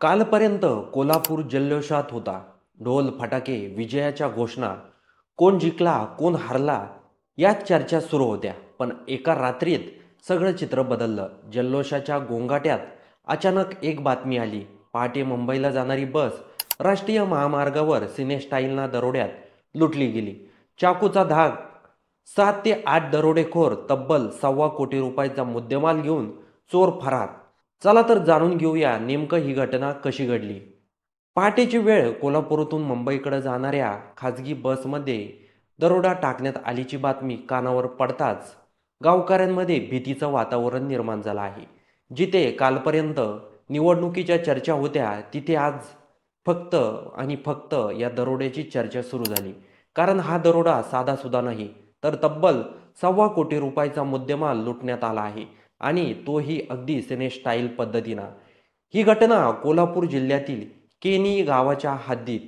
कालपर्यंत कोल्हापूर जल्लोषात होता. ढोल फटाके विजयाच्या घोषणा. कोण जिंकला कोण हारला याच चर्चा सुरू होत्या. पण एका रात्रीत सगळं चित्र बदललं. जल्लोषाच्या गोंगाट्यात अचानक एक बातमी आली. पहाटे मुंबईला जाणारी बस राष्ट्रीय महामार्गावर सिनेस्टाईलना दरोड्यात लुटली गेली. चाकूचा धाक सात ते आठ दरोडेखोर तब्बल सव्वा कोटी रुपयाचा मुद्देमाल घेऊन चोर फरार चला तर जाणून घेऊया नेमकं ही घटना कशी घडली. पहाटेची वेळ कोल्हापूरतून मुंबईकडे जाणाऱ्या खाजगी बसमध्ये दरोडा टाकण्यात आल्याची बातमी कानावर पडताच गावकऱ्यांमध्ये भीतीचं वातावरण निर्माण झालं आहे. जिथे कालपर्यंत निवडणुकीच्या चर्चा होत्या तिथे आज फक्त आणि फक्त या दरोड्याची चर्चा सुरू झाली. कारण हा दरोडा साधासुद्धा नाही तर तब्बल सव्वा कोटी रुपयाचा मुद्देमाल लुटण्यात आला आहे. आणि तोही अगदी सिने स्टाईल पद्धतीनं. ही घटना कोल्हापूर जिल्ह्यातील केनी गावाच्या हद्दीत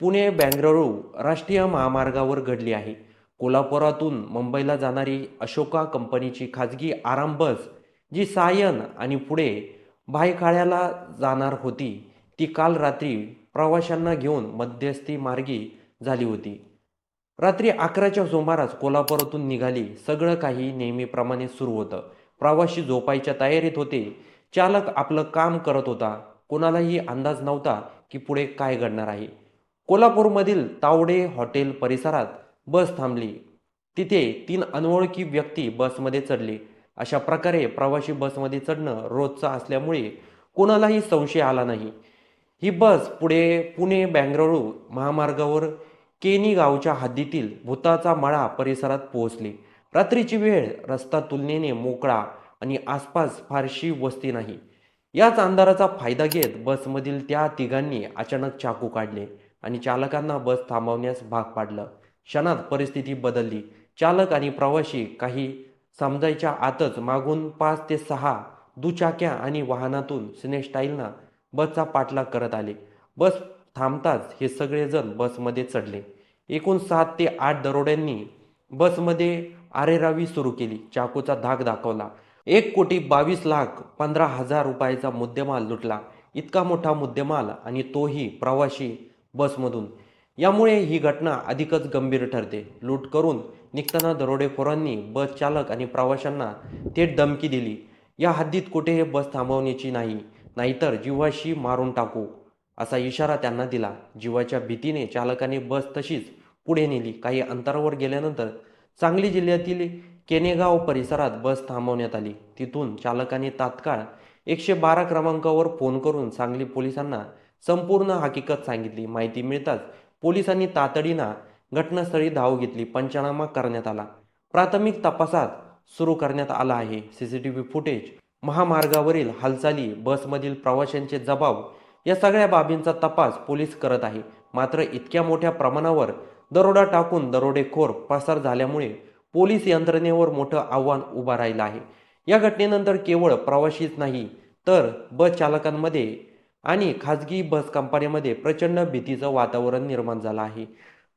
पुणे बेंगळुरू राष्ट्रीय महामार्गावर घडली आहे. कोल्हापुरातून मुंबईला जाणारी अशोका कंपनीची खाजगी आराम बस जी सायन आणि पुढे भायखाळ्याला जाणार होती ती काल रात्री प्रवाशांना घेऊन मध्यस्थी मार्गी झाली होती. रात्री अकराच्या सुमारास कोल्हापुरातून निघाली सगळं काही नेहमीप्रमाणे सुरू होतं. प्रवाशी झोपायच्या तयारीत होते. चालक आपलं काम करत होता. कोणालाही अंदाज नव्हता की पुढे काय घडणार आहे. कोल्हापूरमधील तावडे हॉटेल परिसरात बस थांबली. तिथे तीन अनोळखी व्यक्ती बसमध्ये चढले. अशा प्रकारे प्रवासी बसमध्ये चढणं रोजचं असल्यामुळे कोणालाही संशय आला नाही. ही बस पुढे पुणे बेंगळुरू महामार्गावर केनी गावच्या हद्दीतील भूताचा मळा परिसरात पोहोचली. रात्रीची वेळ रस्ता तुलनेने मोकळा आणि आसपास फारशी वस्ती नाही. याच अंधाराचा फायदा घेत बसमधील त्या तिघांनी अचानक चाकू काढले आणि चालकांना बस थांबवण्यास भाग पाडलं. क्षणात परिस्थिती बदलली. चालक आणि प्रवासी काही समजायच्या आतच मागून पाच ते सहा दुचाक्या आणि वाहनातून सिनेस्टाईलना बसचा पाठलाग करत आले. बस थांबताच हे सगळेजण बसमध्ये चढले. एकूण सात ते आठ दरोड्यांनी बसमध्ये आरेरावी सुरू केली. चाकूचा धाक दाखवला. एक कोटी बावीस लाख पंधरा हजार रुपयाचा मुद्देमाल लुटला. इतका मोठा मुद्देमाल आणि तोही प्रवाशी बसमधून. यामुळे ही घटना अधिकच गंभीर ठरते. लूट करून निघताना दरोडेखोरांनी बस चालक आणि प्रवाशांना थेट धमकी दिली. या हद्दीत कुठेही बस थांबवण्याची नाही नाहीतर जीवाशी मारून टाकू असा इशारा त्यांना दिला. जीवाच्या भीतीने चालकाने बस तशीच पुढे नेली. काही अंतरावर गेल्यानंतर सांगली जिल्ह्यातील केनेगाव परिसरात बस थांबवण्यात आली. तिथून चालकाने तात्काळ एकशे बारा क्रमांकावर फोन करून सांगली पोलिसांना संपूर्ण हकीकत सांगितली. माहिती मिळताच पोलिसांनी तातडीनं घटनास्थळी धाव घेतली. पंचनामा करण्यात आला. प्राथमिक तपासात सुरू करण्यात आला आहे. C C T V footage महामार्गावरील हालचाली बसमधील प्रवाशांचे जबाब या सगळ्या बाबींचा तपास पोलीस करत आहे. मात्र इतक्या मोठ्या प्रमाणावर दरोडा टाकून दरोडेखोर पसार झाल्यामुळे पोलीस यंत्रणेवर मोठं आव्हान उभं राहिलं आहे. या घटनेनंतर केवळ प्रवाशीच नाही तर बस चालकांमध्ये आणि खाजगी बस कंपन्यांमध्ये प्रचंड भीतीचं वातावरण निर्माण झालं आहे.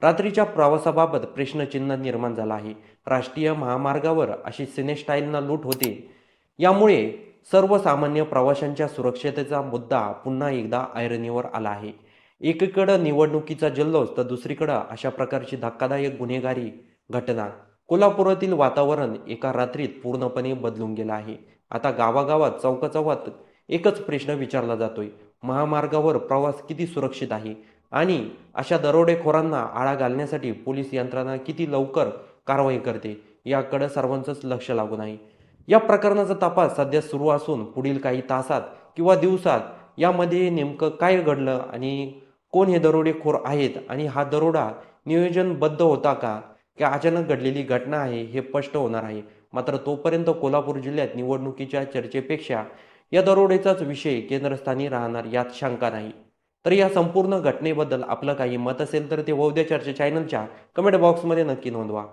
रात्रीच्या प्रवासाबाबत प्रश्नचिन्ह निर्माण झालं आहे. राष्ट्रीय महामार्गावर अशी सिनेस्टाईलना लूट होते. यामुळे सर्वसामान्य प्रवाशांच्या सुरक्षतेचा मुद्दा पुन्हा एकदा ऐरणीवर आला आहे. एकीकडं निवडणुकीचा जल्लोष तर दुसरीकडं अशा प्रकारची धक्कादायक गुन्हेगारी घटना. कोल्हापुरातील वातावरण एका रात्रीत पूर्णपणे बदलून गेलं आहे. आता गावागावात चौकाचौकात एकच प्रश्न विचारला जातोय. महामार्गावर प्रवास किती सुरक्षित आहे? आणि अशा दरोडेखोरांना आळा घालण्यासाठी पोलीस यंत्रणा किती लवकर कारवाई करते? याकडे सर्वांचंच लक्ष लागून आहे. या प्रकरणाचा तपास सध्या सुरू असून पुढील काही तासात किंवा दिवसात यामध्ये नेमकं काय घडलं आणि कोण हे दरोडेखोर आहेत आणि हा दरोडा नियोजनबद्ध होता का? की अचानक घडलेली घटना आहे हे स्पष्ट होणार आहे. मात्र तोपर्यंत कोल्हापूर जिल्ह्यात निवडणुकीच्या चर्चेपेक्षा या दरोडेचाच विषय केंद्रस्थानी राहणार यात शंका नाही. तर या संपूर्ण घटनेबद्दल आपलं काही मत असेल तर ते वौद्या चर्चा चॅनलच्या कमेंट बॉक्समध्ये नक्की नोंदवा.